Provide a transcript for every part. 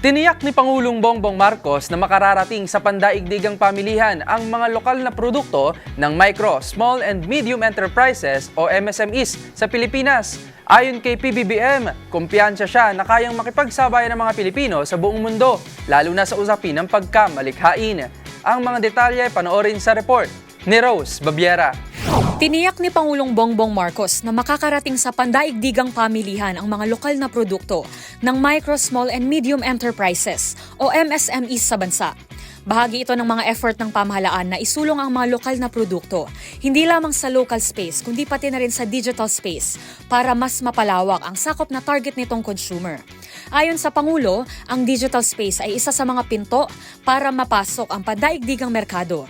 Tiniyak ni Pangulong Bongbong Marcos na makararating sa pandaigdigang pamilihan ang mga lokal na produkto ng micro, small and medium enterprises o MSMEs sa Pilipinas. Ayon kay PBBM, kumpiyansa siya na kayang makipagsabayan ng mga Pilipino sa buong mundo, lalo na sa usapin ng pagkamalikhain. Ang mga detalye panoorin sa report ni Rose Babiera. Tiniyak ni Pangulong Bongbong Marcos na makakarating sa pandaigdigang pamilihan ang mga lokal na produkto ng Micro, Small and Medium Enterprises o MSMEs sa bansa. Bahagi ito ng mga effort ng pamahalaan na isulong ang mga lokal na produkto, hindi lamang sa local space, kundi pati na rin sa digital space para mas mapalawak ang sakop na target nitong consumer. Ayon sa Pangulo, ang digital space ay isa sa mga pinto para mapasok ang pandaigdigang merkado.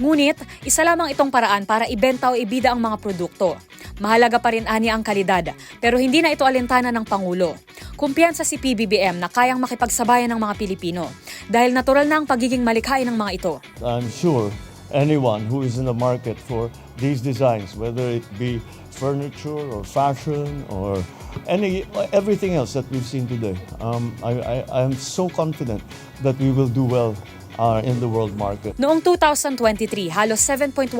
Ngunit, isa lamang itong paraan para ibenta o ibida ang mga produkto. Mahalaga pa rin ani ang kalidad, pero hindi na ito alintana ng Pangulo. Kumpiyansa si PBBM na kayang makipagsabayan ng mga Pilipino dahil natural na ang pagiging malikhain ng mga ito. I'm sure anyone who is in the market for these designs, whether it be furniture or fashion or any everything else that we've seen today, um, I, I, I'm so confident that we will do well uh, in the world market. Noong 2023, halos 7.1%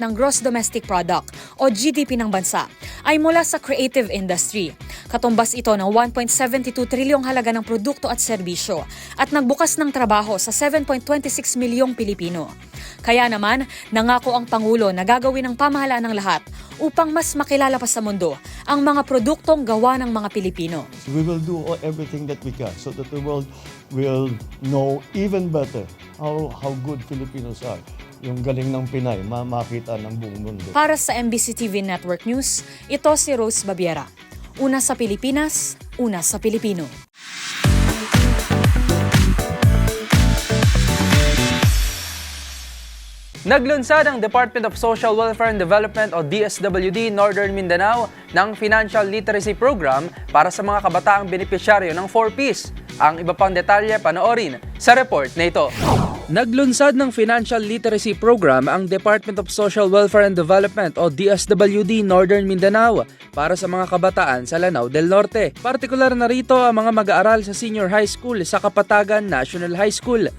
ng gross domestic product o GDP ng bansa ay mula sa creative industry. Katumbas ito ng 1.72 trilyong halaga ng produkto at serbisyo at nagbukas ng trabaho sa 7.26 milyong Pilipino. Kaya naman, nangako ang Pangulo na gagawin ng pamahalaan ng lahat upang mas makilala pa sa mundo ang mga produktong gawa ng mga Pilipino. We will do everything that we can so that the world will know even better how, how good Filipinos are. Yung galing ng Pinay, ma- makita ng buong mundo. Para sa MBC TV Network News, ito si Rose Babiera. Una sa Pilipinas, una sa Pilipino. Naglunsad ang Department of Social Welfare and Development o DSWD Northern Mindanao ng Financial Literacy Program para sa mga kabataang benepisyaryo ng 4Ps. Ang iba pang detalye panoorin sa report na ito. Naglunsad ng Financial Literacy Program ang Department of Social Welfare and Development o DSWD Northern Mindanao para sa mga kabataan sa Lanao del Norte. Partikular na rito ang mga mag-aaral sa senior high school sa Kapatagan National High School.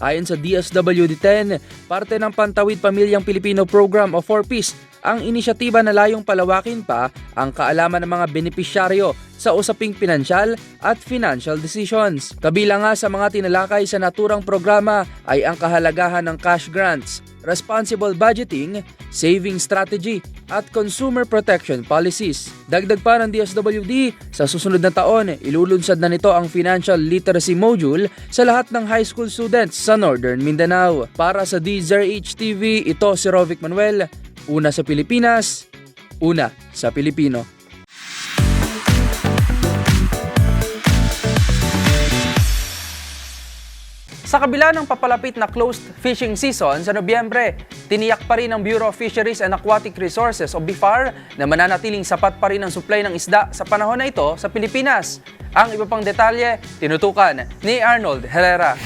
Ayon sa DSWD-10, parte ng Pantawid Pamilyang Pilipino Program o 4Ps ang inisyatiba na layong palawakin pa ang kaalaman ng mga benepisyaryo sa usaping pinansyal at financial decisions. Kabilang nga sa mga tinalakay sa naturang programa ay ang kahalagahan ng cash grants, responsible budgeting, saving strategy at consumer protection policies. Dagdag pa ng DSWD, sa susunod na taon, ilulunsad na nito ang financial literacy module sa lahat ng high school students sa Northern Mindanao. Para sa DZRH TV, ito si Rovic Manuel, una sa Pilipinas, una sa Pilipino. Sa kabila ng papalapit na closed fishing season sa Nobyembre, tiniyak pa rin ng Bureau of Fisheries and Aquatic Resources o BIFAR na mananatiling sapat pa rin ang supply ng isda sa panahon na ito sa Pilipinas. Ang iba pang detalye, tinutukan ni Arnold Herrera.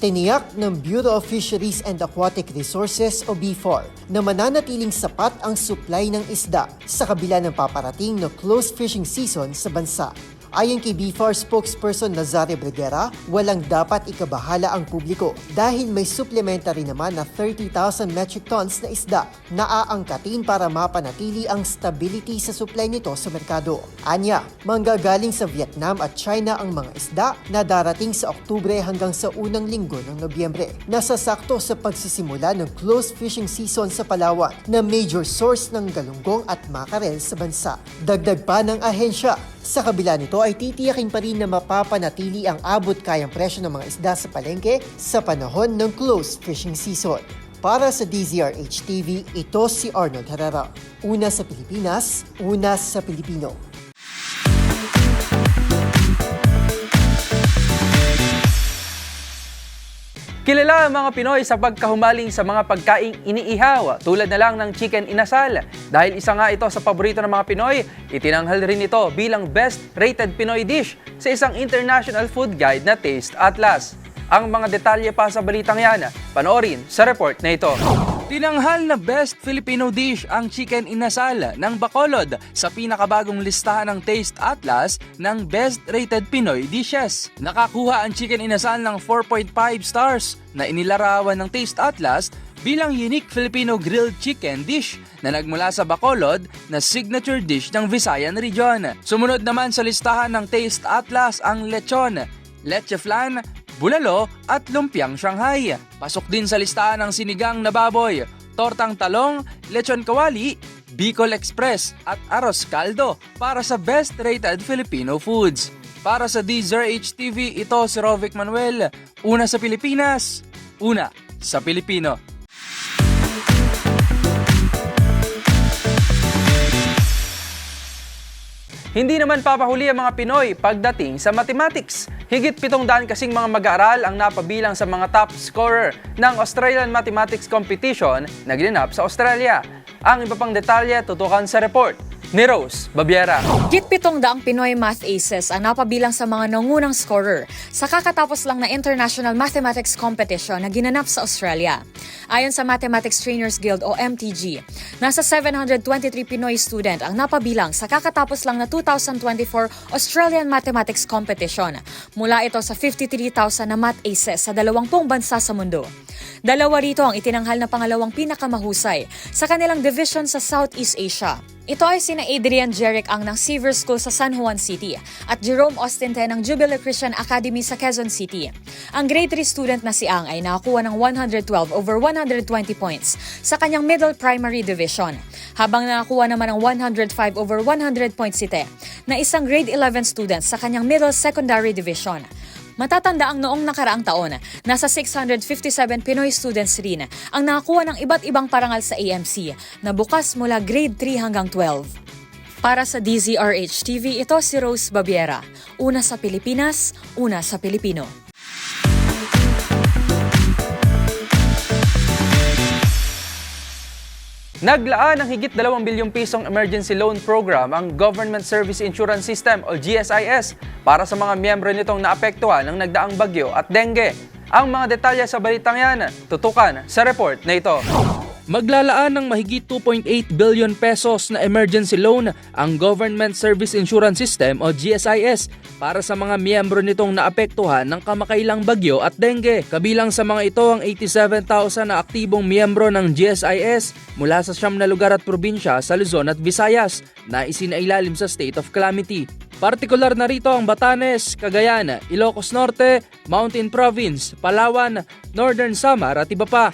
Tiniyak ng Bureau of Fisheries and Aquatic Resources o BFAR na mananatiling sapat ang supply ng isda sa kabila ng paparating na closed fishing season sa bansa. Ayon kay BFAR spokesperson Nazare Breguera, walang dapat ikabahala ang publiko dahil may supplementary naman na 30,000 metric tons na isda na aangkatin para mapanatili ang stability sa supply nito sa merkado. Anya, manggagaling sa Vietnam at China ang mga isda na darating sa Oktubre hanggang sa unang linggo ng Nobyembre. Nasasakto sa pagsisimula ng close fishing season sa Palawan na major source ng galunggong at makarel sa bansa. Dagdag pa ng ahensya, sa kabila nito ay titiyakin pa rin na mapapanatili ang abot kayang presyo ng mga isda sa palengke sa panahon ng close fishing season. Para sa DZRH TV, ito si Arnold Herrera. Una sa Pilipinas, una sa Pilipino. Kilala ang mga Pinoy sa pagkahumaling sa mga pagkaing iniihaw tulad na lang ng chicken inasal. Dahil isa nga ito sa paborito ng mga Pinoy, itinanghal rin ito bilang best rated Pinoy dish sa isang international food guide na Taste Atlas. Ang mga detalye pa sa balitang yan, panoorin sa report na ito. Tinanghal na Best Filipino Dish ang chicken inasal ng Bacolod sa pinakabagong listahan ng Taste Atlas ng Best Rated Pinoy Dishes. Nakakuha ang chicken inasal ng 4.5 stars na inilarawan ng Taste Atlas bilang unique Filipino grilled chicken dish na nagmula sa Bacolod na signature dish ng Visayan Region. Sumunod naman sa listahan ng Taste Atlas ang lechon, leche flan, bulalo at lumpiang Shanghai. Pasok din sa listahan ng sinigang na baboy, tortang talong, lechon kawali, Bicol Express at Aros Caldo para sa best rated Filipino foods. Para sa DZRH TV, ito si Rovic Manuel. Una sa Pilipinas, una sa Pilipino. Hindi naman papahuli ang mga Pinoy pagdating sa mathematics. Higit pitong daan kasing mga mag-aaral ang napabilang sa mga top scorer ng Australian Mathematics Competition na ginanap sa Australia. Ang iba pang detalye tutukan sa report ni Rose Babiera. Git pitong daang Pinoy Math Aces ang napabilang sa mga nangunang scorer sa kakatapos lang na International Mathematics Competition na ginanap sa Australia. Ayon sa Mathematics Trainers Guild o MTG, nasa 723 Pinoy student ang napabilang sa kakatapos lang na 2024 Australian Mathematics Competition. Mula ito sa 53,000 na Math Aces sa 20 bansa sa mundo. Dalawa rito ang itinanghal na pangalawang pinakamahusay sa kanilang division sa Southeast Asia. Ito ay sina Adrian Jeric ang ng Seaver School sa San Juan City at Jerome Austin Ten ng Jubilee Christian Academy sa Quezon City. Ang grade 3 student na si Ang ay nakakuha ng 112 over 120 points sa kanyang middle primary division, habang nakakuha naman ng 105 over 100 points si Te na isang grade 11 student sa kanyang middle secondary division. Matatanda ang noong nakaraang taon, nasa 657 Pinoy students rin ang nakakuha ng iba't ibang parangal sa AMC na bukas mula grade 3 hanggang 12. Para sa DZRH TV, ito si Rose Babiera. Una sa Pilipinas, una sa Pilipino. Naglaan ng higit 2 bilyong pisong emergency loan program ang Government Service Insurance System o GSIS para sa mga miyembro nitong naapektuhan ng nagdaang bagyo at dengue. Ang mga detalye sa balitang yan, tutukan sa report na ito. Maglalaan ng mahigit 2.8 billion pesos na emergency loan ang Government Service Insurance System o GSIS para sa mga miyembro nitong naapektuhan ng kamakailang bagyo at dengue. Kabilang sa mga ito ang 87,000 na aktibong miyembro ng GSIS mula sa siyam na lugar at probinsya sa Luzon at Visayas na isinailalim sa state of calamity. Partikular na rito ang Batanes, Cagayan, Ilocos Norte, Mountain Province, Palawan, Northern Samar at iba pa.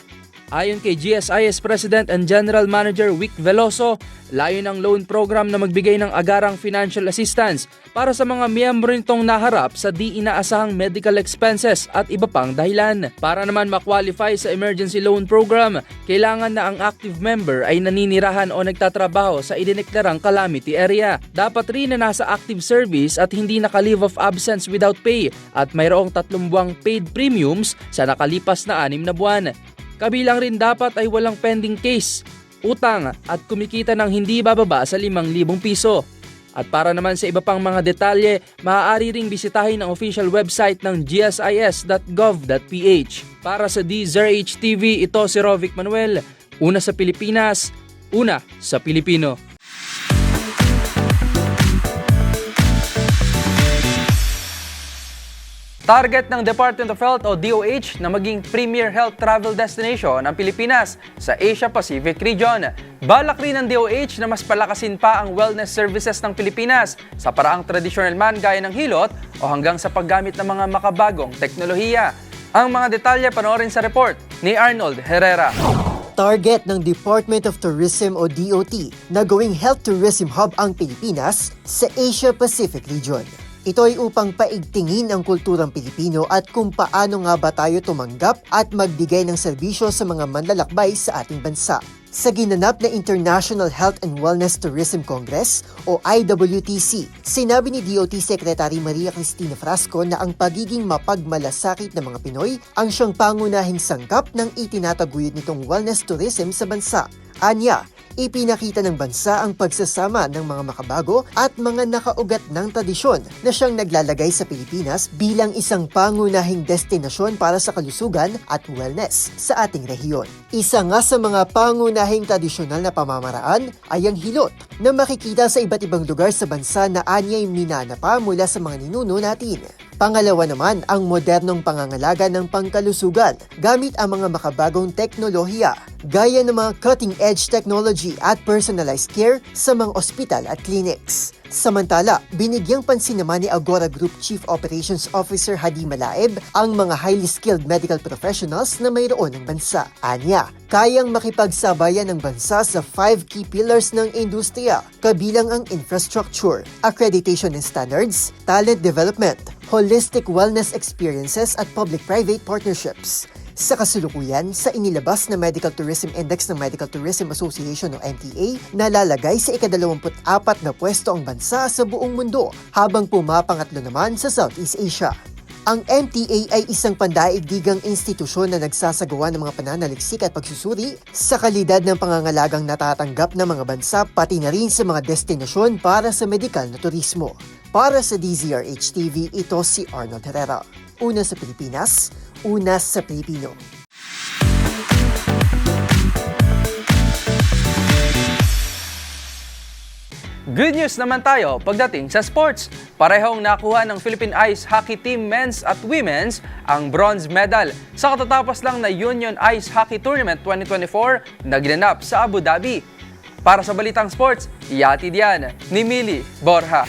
Ayon kay GSIS President and General Manager Vic Veloso, layo ng loan program na magbigay ng agarang financial assistance para sa mga miyembro nitong naharap sa di inaasahang medical expenses at iba pang dahilan. Para naman makwalify sa emergency loan program, kailangan na ang active member ay naninirahan o nagtatrabaho sa idineklarang calamity area. Dapat rin na nasa active service at hindi naka-leave of absence without pay at mayroong tatlong buwang paid premiums sa nakalipas na anim na buwan. Kabilang rin dapat ay walang pending case, utang at kumikita ng hindi bababa sa 5,000 piso. At para naman sa iba pang mga detalye, maaari ring bisitahin ang official website ng gsis.gov.ph. Para sa DZRH TV, ito si Rovic Manuel. Una sa Pilipinas, una sa Pilipino. Target ng Department of Health o DOH na maging premier health travel destination ng Pilipinas sa Asia-Pacific region. Balak rin ng DOH na mas palakasin pa ang wellness services ng Pilipinas sa paraang tradisyonal man gaya ng hilot o hanggang sa paggamit ng mga makabagong teknolohiya. Ang mga detalye panoorin sa report ni Arnold Herrera. Target ng Department of Tourism o DOT na gawing health tourism hub ang Pilipinas sa Asia-Pacific region. Ito ay upang paigtingin ang kulturang Pilipino at kung paano nga ba tayo tumanggap at magbigay ng serbisyo sa mga manlalakbay sa ating bansa. Sa ginanap na International Health and Wellness Tourism Congress o IWTC, sinabi ni DOT Secretary Maria Cristina Frasco na ang pagiging mapagmalasakit ng mga Pinoy ang siyang pangunahing sangkap ng itinataguyod nitong wellness tourism sa bansa. Anya, ipinakita ng bansa ang pagsasama ng mga makabago at mga nakaugat ng tradisyon na siyang naglalagay sa Pilipinas bilang isang pangunahing destinasyon para sa kalusugan at wellness sa ating rehiyon. Isa nga sa mga pangunahing tradisyonal na pamamaraan ay ang hilot na makikita sa iba't ibang lugar sa bansa na anyay minana pa mula sa mga ninuno natin. Pangalawa naman ang modernong pangangalaga ng pangkalusugan gamit ang mga makabagong teknolohiya gaya ng mga cutting-edge technology at personalized care sa mga ospital at clinics. Samantala, binigyang pansin naman ni Agora Group Chief Operations Officer Hadi Malaeb ang mga highly skilled medical professionals na mayroon ng bansa. Anya, kayang makipagsabayan ng bansa sa five key pillars ng industriya, kabilang ang infrastructure, accreditation and standards, talent development, holistic wellness experiences at public-private partnerships. Sa kasulukuyan, sa inilabas na Medical Tourism Index ng Medical Tourism Association o MTA, nalalagay sa ikadalawamput-apat na pwesto ang bansa sa buong mundo, habang pumapangatlo naman sa Southeast Asia. Ang MTA ay isang pandaigdigang institusyon na nagsasagawa ng mga pananaliksik at pagsusuri sa kalidad ng pangangalagang natatanggap ng mga bansa pati na rin sa mga destinasyon para sa medikal na turismo. Para sa DZRH TV, ito si Arnold Herrera. Una sa Pilipinas, una sa Pilipino. Good news naman tayo pagdating sa sports. Parehong nakuha ng Philippine Ice Hockey Team Men's at Women's ang bronze medal sa katatapos lang na Union Ice Hockey Tournament 2024 na ginanap sa Abu Dhabi. Para sa Balitang Sports, iatid yan ni Mili Borja.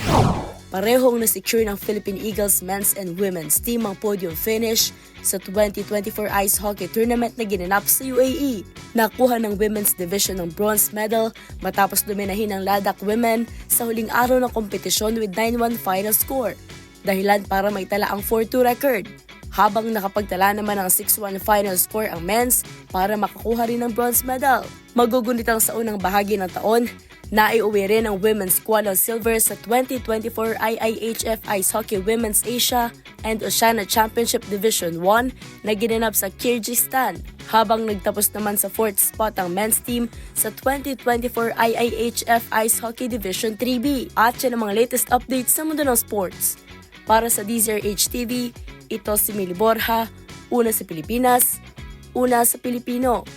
Parehong na-secure ng Philippine Eagles men's and women's team ang podium finish sa 2024 Ice Hockey Tournament na ginanap sa UAE. Nakuha ng women's division ng bronze medal matapos dominahin ng Ladakh women sa huling araw ng kompetisyon with 9-1 final score. Dahilan para maitala ang 4-2 record. Habang nakapagtala naman ng 6-1 final score ang men's para makakuha rin ng bronze medal. Magugunit ang sa unang bahagi ng taon Naiuwi rin ang women's squad silver sa 2024 IIHF Ice Hockey Women's Asia and Oceania Championship Division 1 na ginanap sa Kyrgyzstan, habang nagtapos naman sa fourth spot ang men's team sa 2024 IIHF Ice Hockey Division 3B. At yan ang mga latest updates sa mundo ng sports. Para sa DZRH TV, ito si Mili Borja, una sa Pilipinas, una sa Pilipino.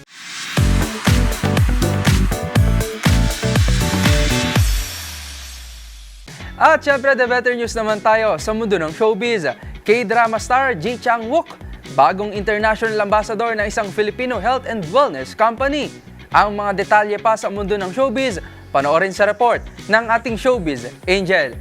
At syempre, the better news naman tayo sa mundo ng showbiz. K-drama star Ji Chang-wook, bagong international ambassador ng isang Filipino health and wellness company. Ang mga detalye pa sa mundo ng showbiz, panoorin sa report ng ating showbiz, Angel.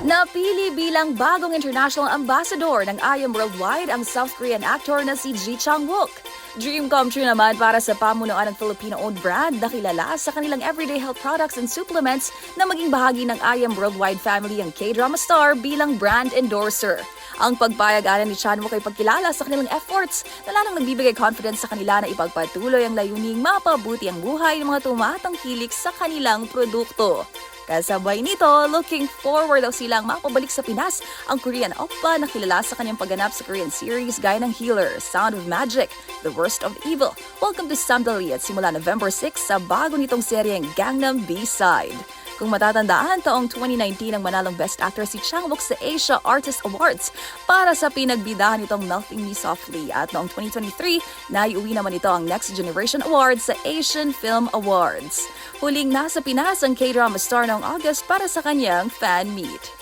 Napili bilang bagong international ambassador ng IM Worldwide ang South Korean actor na si Ji Chang-wook. Dream come true naman para sa pamunuan ng Filipino-owned brand na kilala sa kanilang everyday health products and supplements na maging bahagi ng IM Worldwide family ang K-drama star bilang brand endorser. Ang pagpayag ni Chanwook ay pagkilala sa kanilang efforts na lalong nagbibigay confidence sa kanila na ipagpatuloy ang layuning mapabuti ang buhay ng mga tumatangkilik sa kanilang produkto. Kasabay nito, looking forward daw silang mapabalik sa Pinas ang Korean oppa na kilala sa kanyang pagganap sa Korean series gaya ng Healer, Sound of Magic, The Worst of Evil. Welcome to Samdali at simula November 6 sa bago nitong seryeng Gangnam B-Side. Kung matatandaan, taong 2019 ang manalong Best Actor si Chang Wook sa Asia Artist Awards para sa pinagbidahan itong Nothing Me Softly at noong 2023, naiuwi naman ito ang Next Generation Awards sa Asian Film Awards. Huling nasa Pinas ang K-drama star noong August para sa kanyang fan meet.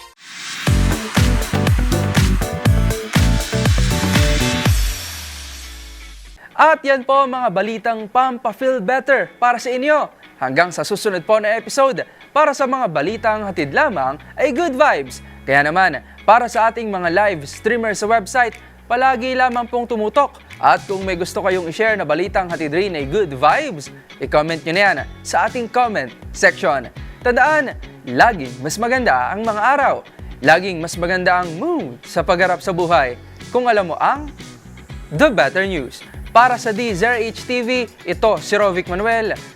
At yan po mga balitang Pampa Feel Better para sa inyo. Hanggang sa susunod po na episode, para sa mga balitang hatid lamang ay good vibes. Kaya naman, para sa ating mga live streamer sa website, palagi lamang pong tumutok. At kung may gusto kayong i-share na balitang hatid rin ay good vibes, i-comment nyo na yan sa ating comment section. Tandaan, laging mas maganda ang mga araw. Laging mas maganda ang mood sa pagharap sa buhay. Kung alam mo ang The Better News. Para sa D0H TV, ito si Rovic Manuel.